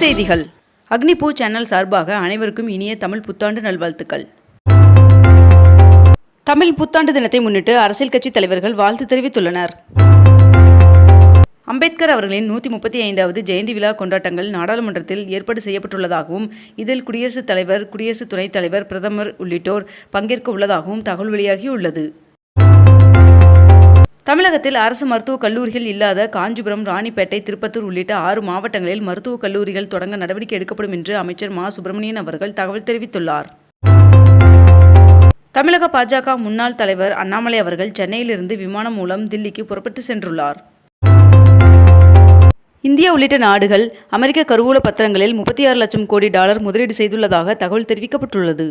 செய்திகள். அக்னிபூ சேனல் சார்பாக அனைவருக்கும் இனிய தமிழ் புத்தாண்டு நல்வாழ்த்துக்கள். தமிழ் புத்தாண்டு தினத்தை முன்னிட்டு அரசியல் கட்சி தலைவர்கள் வாழ்த்து தெரிவித்துள்ளனர். அம்பேத்கர் அவர்களின் நூற்றி முப்பத்தி ஐந்தாவது ஜெயந்தி விழா கொண்டாட்டங்கள் நாடாளுமன்றத்தில் ஏற்பாடு செய்யப்பட்டுள்ளதாகவும் இதில் குடியரசுத் தலைவர் குடியரசு துணைத் தலைவர் பிரதமர் உள்ளிட்டோர் பங்கேற்க உள்ளதாகவும் தகவல் வெளியாகியுள்ளது. தமிழகத்தில் அரசு மருத்துவக் கல்லூரிகள் இல்லாத காஞ்சிபுரம் ராணிப்பேட்டை திருப்பத்தூர் உள்ளிட்ட ஆறு மாவட்டங்களில் மருத்துவக் கல்லூரிகள் தொடங்க நடவடிக்கை எடுக்கப்படும் என்று அமைச்சர் மா. சுப்பிரமணியன் அவர்கள் தகவல் தெரிவித்துள்ளார். தமிழக பாஜக முன்னாள் தலைவர் அண்ணாமலை அவர்கள் சென்னையிலிருந்து விமானம் மூலம் தில்லிக்கு புறப்பட்டு சென்றுள்ளார். இந்தியா உள்ளிட்ட நாடுகள் அமெரிக்க கருவூல பத்திரங்களில் முப்பத்தி ஆறு லட்சம் கோடி டாலர் முதலீடு செய்துள்ளதாக தகவல் தெரிவிக்கப்பட்டுள்ளது.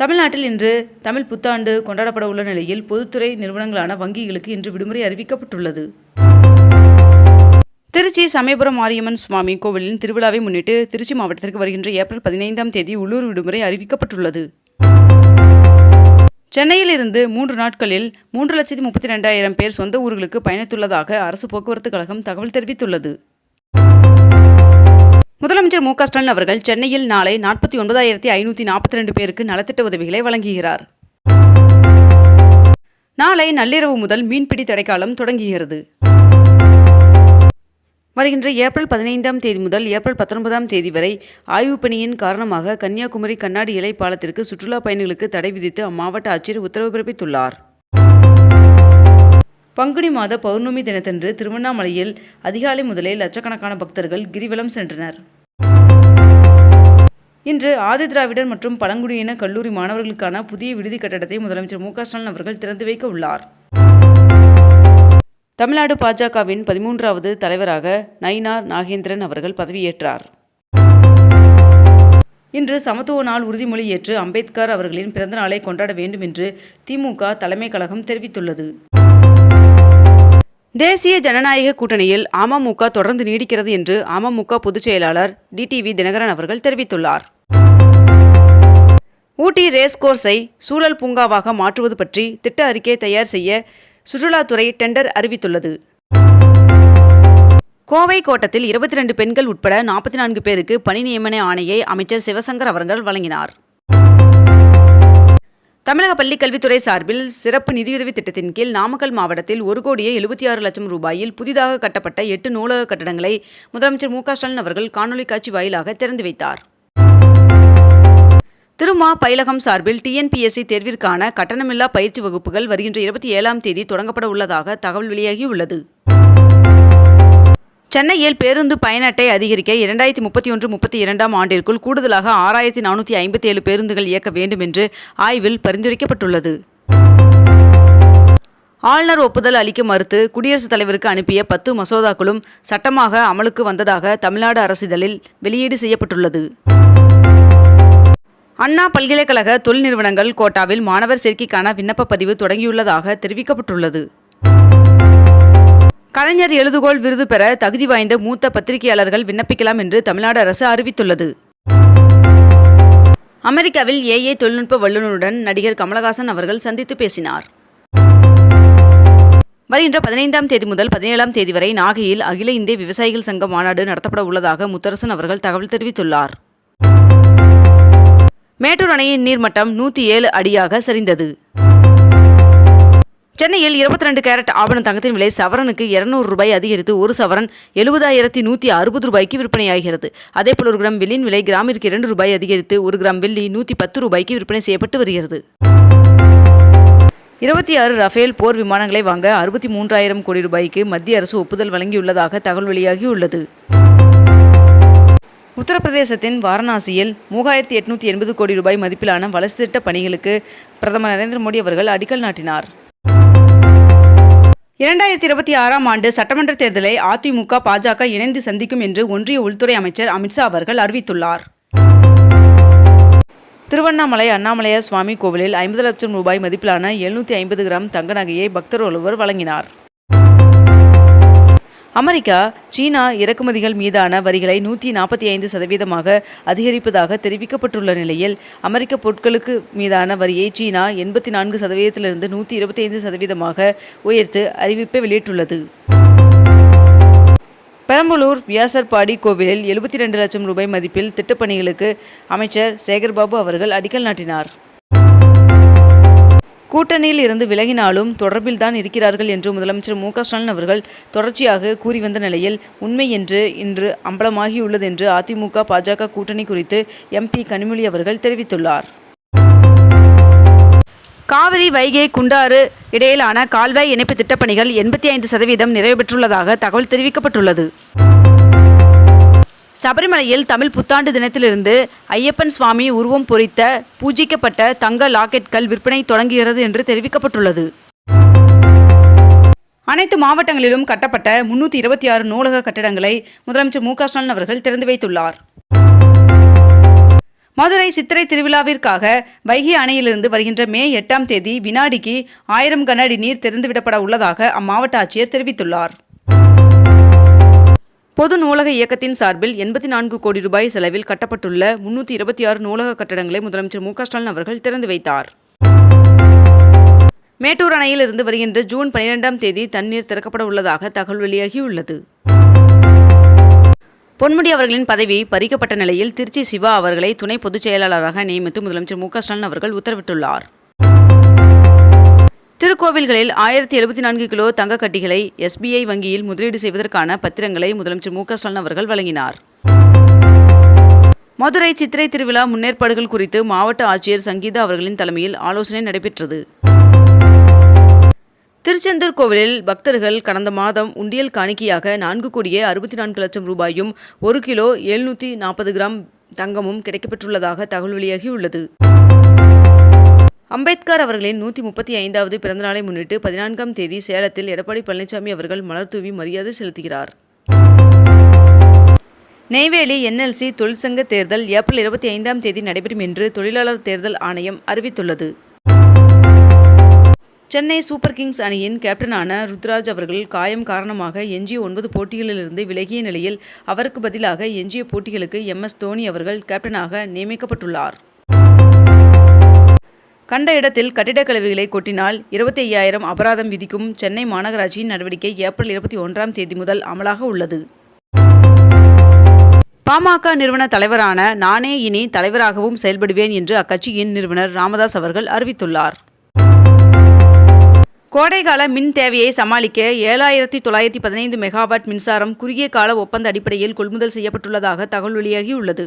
தமிழ்நாட்டில் இன்று தமிழ் புத்தாண்டு கொண்டாடப்பட உள்ள நிலையில் பொதுத்துறை நிறுவனங்களான வங்கிகளுக்கு இன்று விடுமுறை அறிவிக்கப்பட்டுள்ளது. திருச்சி சமயபுரம் மாரியம்மன் சுவாமி கோவிலின் திருவிழாவை முன்னிட்டு திருச்சி மாவட்டத்திற்கு வருகின்ற ஏப்ரல் பதினைந்தாம் தேதி உள்ளூர் விடுமுறை அறிவிக்கப்பட்டுள்ளது. சென்னையில் இருந்து மூன்று நாட்களில் மூன்று லட்சத்தி முப்பத்தி ரெண்டாயிரம் பேர் சொந்த ஊர்களுக்கு பயணித்துள்ளதாக அரசு போக்குவரத்து கழகம் தகவல் தெரிவித்துள்ளது. முதலமைச்சர் மு க ஸ்டாலின் அவர்கள் சென்னையில் நாளை நாற்பத்தி ஒன்பதாயிரத்தி ஐநூற்றி நாற்பத்தி ரெண்டு பேருக்கு நலத்திட்ட உதவிகளை வழங்குகிறார். நாளை நள்ளிரவு முதல் மீன்பிடி தடைக்காலம் தொடங்குகிறது. வருகின்ற ஏப்ரல் பதினைந்தாம் தேதி முதல் ஏப்ரல் பத்தொன்பதாம் தேதி வரை ஆய்வுப் பணியின் காரணமாக கன்னியாகுமரி கண்ணாடி இலை பாலத்திற்கு சுற்றுலா பயணிகளுக்கு தடை விதித்து அம்மாவட்ட ஆட்சியர் உத்தரவு பிறப்பித்துள்ளார். பங்குனி மாத பௌர்ணமி தினத்தன்று திருவண்ணாமலையில் அதிகாலை முதலே லட்சக்கணக்கான பக்தர்கள் கிரிவலம் சென்றனர். இன்று ஆதிதிராவிடர் மற்றும் பழங்குடியின கல்லூரி மாணவர்களுக்கான புதிய விடுதி கட்டடத்தை முதலமைச்சர் மு ஸ்டாலின் அவர்கள் திறந்து வைக்க உள்ளார். தமிழ்நாடு பாஜகவின் பதிமூன்றாவது தலைவராக நயினார் நாகேந்திரன் அவர்கள் பதவியேற்றார். இன்று சமத்துவ நாள் உறுதிமொழி ஏற்று அம்பேத்கர் அவர்களின் பிறந்த நாளை கொண்டாட வேண்டும் என்று திமுக தலைமை கழகம் தெரிவித்துள்ளது. தேசிய ஜனநாயக கூட்டணியில் அமமுக தொடர்ந்து நீடிக்கிறது என்று அமமுக பொதுச் செயலாளர் டிடிவி தினகரன் அவர்கள் தெரிவித்துள்ளார். ஊட்டி ரேஸ் கோர்ஸை சூழல் பூங்காவாக மாற்றுவது பற்றி திட்ட அறிக்கை தயார் செய்ய சுற்றுலாத்துறை டெண்டர் அறிவித்துள்ளது. கோவை கோட்டத்தில் இருபத்தி ரெண்டு பெண்கள் உட்பட நாற்பத்தி நான்கு பேருக்கு பணி நியமன ஆணையை அமைச்சர் சிவசங்கர் அவர்கள் வழங்கினார். தமிழக பள்ளிக்கல்வித்துறை சார்பில் சிறப்பு நிதியுதவி திட்டத்தின் கீழ் நாமக்கல் மாவட்டத்தில் ஒரு கோடியே எழுபத்தி ஆறு லட்சம் ரூபாயில் புதிதாக கட்டப்பட்ட எட்டு நூலக கட்டடங்களை முதலமைச்சர் மு ஸ்டாலின் அவர்கள் காணொலி காட்சி வாயிலாக திறந்து வைத்தார். திருமா பயிலகம் சார்பில் டிஎன்பிஎஸ்சி தேர்விற்கான கட்டணமில்லா பயிற்சி வகுப்புகள் வருகின்ற இருபத்தி ஏழாம் தேதி தொடங்கப்பட உள்ளதாக தகவல் வெளியாகியுள்ளது. சென்னையில் பேருந்து பயண அட்டை அதிகரிக்க இரண்டாயிரத்தி முப்பத்தி ஒன்று முப்பத்தி இரண்டாம் ஆண்டிற்குள் கூடுதலாக ஆறாயிரத்தி நானூற்றி ஐம்பத்தி ஏழு பேருந்துகள் இயக்க வேண்டும் என்று ஆய்வில் பரிந்துரைக்கப்பட்டுள்ளது. ஆளுநர் ஒப்புதல் அளிக்க மறுத்து குடியரசுத் தலைவருக்கு அனுப்பிய பத்து மசோதாக்களும் சட்டமாக அமலுக்கு வந்ததாக தமிழ்நாடு அரசிதழில் வெளியீடு செய்யப்பட்டுள்ளது. அண்ணா பல்கலைக்கழக தொழில் நிறுவனங்கள் கோட்டாவில் மாணவர் சேர்க்கைக்கான விண்ணப்ப பதிவு தொடங்கியுள்ளதாக தெரிவிக்கப்பட்டுள்ளது. கலைஞர் எழுதுகோள் விருது பெற தகுதி வாய்ந்த மூத்த பத்திரிகையாளர்கள் விண்ணப்பிக்கலாம் என்று தமிழ்நாடு அரசு அறிவித்துள்ளது. அமெரிக்காவில் ஏஏ தொழில்நுட்ப வல்லுநருடன் நடிகர் கமலஹாசன் அவர்கள் சந்தித்து பேசினார். வருகின்ற பதினைந்தாம் தேதி முதல் பதினேழாம் தேதி வரை நாகையில் அகில இந்திய விவசாயிகள் சங்க மாநாடு நடத்தப்பட உள்ளதாக முத்தரசன் அவர்கள் தகவல் தெரிவித்துள்ளார். மேட்டூர் அணையின் நீர்மட்டம் நூற்றி ஏழு அடியாக சரிந்தது. சென்னையில் இருபத்தி ரெண்டு கேரட் ஆபண தங்கத்தின் விலை சவரனுக்கு இருநூறு ரூபாய் அதிகரித்து ஒரு சவரன் எழுபதாயிரத்தி நூற்றி அறுபது ரூபாய்க்கு விற்பனையாகிறது. அதேபோல் ஒரு கிராம் வெள்ளியின் விலை கிராமிற்கு இரண்டு ரூபாய் அதிகரித்து ஒரு கிராம் வெள்ளி நூற்றி பத்து ரூபாய்க்கு விற்பனை செய்யப்பட்டு வருகிறது. இருபத்தி ஆறு ரஃபேல் போர் விமானங்களை வாங்க அறுபத்தி மூன்றாயிரம் கோடி ரூபாய்க்கு மத்திய அரசு ஒப்புதல் வழங்கியுள்ளதாக தகவல் வெளியாகியுள்ளது. உத்தரப்பிரதேசத்தின் வாரணாசியில் மூவாயிரத்தி எட்நூற்றி எண்பது கோடி ரூபாய் மதிப்பிலான வளர்ச்சி திட்ட பணிகளுக்கு பிரதமர் நரேந்திர மோடி அவர்கள் அடிக்கல் நாட்டினார். இரண்டாயிரத்தி இருபத்தி ஆறாம் ஆண்டு சட்டமன்ற தேர்தலை அதிமுக பாஜக இணைந்து சந்திக்கும் என்று ஒன்றிய உள்துறை அமைச்சர் அமித்ஷா அவர்கள் அறிவித்துள்ளார். திருவண்ணாமலை அண்ணாமலையார் சுவாமி கோவிலில் ஐம்பது லட்சம் ரூபாய் மதிப்பிலான எழுநூற்றி ஐம்பது கிராம் தங்க நகையை பக்தர் ஒருவர் வழங்கினார். அமெரிக்கா சீனா இறக்குமதிகள் மீதான வரிகளை நூற்றி நாற்பத்தி ஐந்து சதவீதமாக அதிகரிப்பதாக தெரிவிக்கப்பட்டுள்ள நிலையில் அமெரிக்க பொருட்களுக்கு மீதான வரியை சீனா எண்பத்தி நான்கு சதவீதத்திலிருந்து நூற்றி இருபத்தி ஐந்து சதவீதமாக உயர்த்து அறிவிப்பை வெளியிட்டுள்ளது. பெரம்பலூர் வியாசர்பாடி கோவிலில் எழுபத்தி ரெண்டு லட்சம் ரூபாய் மதிப்பில் திட்டப்பணிகளுக்கு அமைச்சர் சேகர்பாபு அவர்கள் அடிக்கல் நாட்டினார். கூட்டணியில் இருந்து விலகினாலும் தொடர்பில்தான் இருக்கிறார்கள் என்று முதலமைச்சர் மு ஸ்டாலின் அவர்கள் தொடர்ச்சியாக கூறி வந்த நிலையில் உண்மை என்று இன்று அம்பலமாகியுள்ளது என்று அதிமுக பாஜக கூட்டணி குறித்து எம்பி கனிமொழி அவர்கள் தெரிவித்துள்ளார். காவிரி வைகை குண்டாறு இடையிலான கால்வாய் இணைப்பு திட்டப்பணிகள் எண்பத்தி ஐந்து சதவீதம் நிறைவு பெற்றுள்ளதாக தகவல் தெரிவிக்கப்பட்டுள்ளது. சபரிமலையில் தமிழ் புத்தாண்டு தினத்திலிருந்து ஐயப்பன் சுவாமி உருவம் பொறித்த பூஜிக்கப்பட்ட தங்க லாக்கெட்கள் விற்பனை தொடங்குகிறது என்று தெரிவிக்கப்பட்டுள்ளது. அனைத்து மாவட்டங்களிலும் கட்டப்பட்ட முன்னூற்றி இருபத்தி ஆறு நூலக கட்டிடங்களை முதலமைச்சர் மு க ஸ்டாலின் அவர்கள் திறந்து வைத்துள்ளார். மதுரை சித்திரை திருவிழாவிற்காக வைகை அணையிலிருந்து வருகின்ற மே எட்டாம் தேதி வினாடிக்கு ஆயிரம் கன அடி நீர் திறந்துவிடப்பட உள்ளதாக அம்மாவட்ட ஆட்சியர் தெரிவித்துள்ளார். பொது நூலக இயக்கத்தின் சார்பில் எண்பத்தி நான்கு கோடி ரூபாய் செலவில் கட்டப்பட்டுள்ள முன்னூற்றி இருபத்தி ஆறு நூலக கட்டடங்களை முதலமைச்சர் மு ஸ்டாலின் அவர்கள் திறந்து வைத்தார். மேட்டூர் அணையில் இருந்து வருகின்ற ஜூன் பனிரெண்டாம் தேதி தண்ணீர் திறக்கப்பட உள்ளதாக தகவல் வெளியாகியுள்ளது. பொன்முடி அவர்களின் பதவி பறிக்கப்பட்ட நிலையில் திருச்சி சிவா அவர்களை துணை பொதுச் செயலாளராக நியமித்து முதலமைச்சர் மு ஸ்டாலின் அவர்கள் உத்தரவிட்டுள்ளார். திருக்கோவில்களில் ஆயிரத்தி எழுபத்தி நான்கு கிலோ தங்க கட்டிகளை எஸ்பிஐ வங்கியில் முதலீடு செய்வதற்கான பத்திரங்களை முதலமைச்சர் மு க ஸ்டாலின் அவர்கள் வழங்கினார். மதுரை சித்திரை திருவிழா முன்னேற்பாடுகள் குறித்து மாவட்ட ஆட்சியர் சங்கீதா அவர்களின் தலைமையில் ஆலோசனை நடைபெற்றது. திருச்செந்தூர் கோவிலில் பக்தர்கள் கடந்த மாதம் உண்டியல் காணிக்கையாக நான்கு கோடியே அறுபத்தி நான்கு லட்சம் ரூபாயும் ஒரு கிலோ எழுநூற்றி நாற்பது கிராம் தங்கமும் கிடைக்கப்பெற்றுள்ளதாக தகவல் வெளியாகியுள்ளது. அம்பேத்கர் அவர்களின் நூற்றி முப்பத்தி ஐந்தாவது பிறந்தநாளை முன்னிட்டு பதினான்காம் தேதி சேலத்தில் எடப்பாடி பழனிசாமி அவர்கள் மலர் தூவி மரியாதை செலுத்துகிறார். நெய்வேலி என்எல்சி தொழிற்சங்க தேர்தல் ஏப்ரல் இருபத்தி ஐந்தாம் தேதி நடைபெறும் என்று தொழிலாளர் தேர்தல் ஆணையம் அறிவித்துள்ளது. சென்னை சூப்பர் கிங்ஸ் அணியின் கேப்டனான ருத்ராஜ் அவர்கள் காயம் காரணமாக எஞ்சிய ஒன்பது போட்டிகளிலிருந்து விலகிய நிலையில் அவருக்கு பதிலாக எஞ்சிய போட்டிகளுக்கு எம் எஸ் தோனி அவர்கள் கேப்டனாக நியமிக்கப்பட்டுள்ளார். கண்ட இடத்தில் கட்டிடக் கழிவுகளை கொட்டினால் இருபத்தி ஐயாயிரம் அபராதம் விதிக்கும் சென்னை மாநகராட்சியின் நடவடிக்கை ஏப்ரல் இருபத்தி ஒன்றாம் தேதி முதல் அமலாக உள்ளது. பாமக நிறுவன தலைவரான நானே இனி தலைவராகவும் செயல்படுவேன் என்று அக்கட்சியின் நிறுவனர் ராமதாஸ் அவர்கள் அறிவித்துள்ளார். கோடைகால மின் தேவையை சமாளிக்க ஏழாயிரத்தி தொள்ளாயிரத்தி பதினைந்து மெகாவாட் மின்சாரம் குறுகிய கால ஒப்பந்த அடிப்படையில் கொள்முதல் செய்யப்பட்டுள்ளதாக தகவல் வெளியாகியுள்ளது.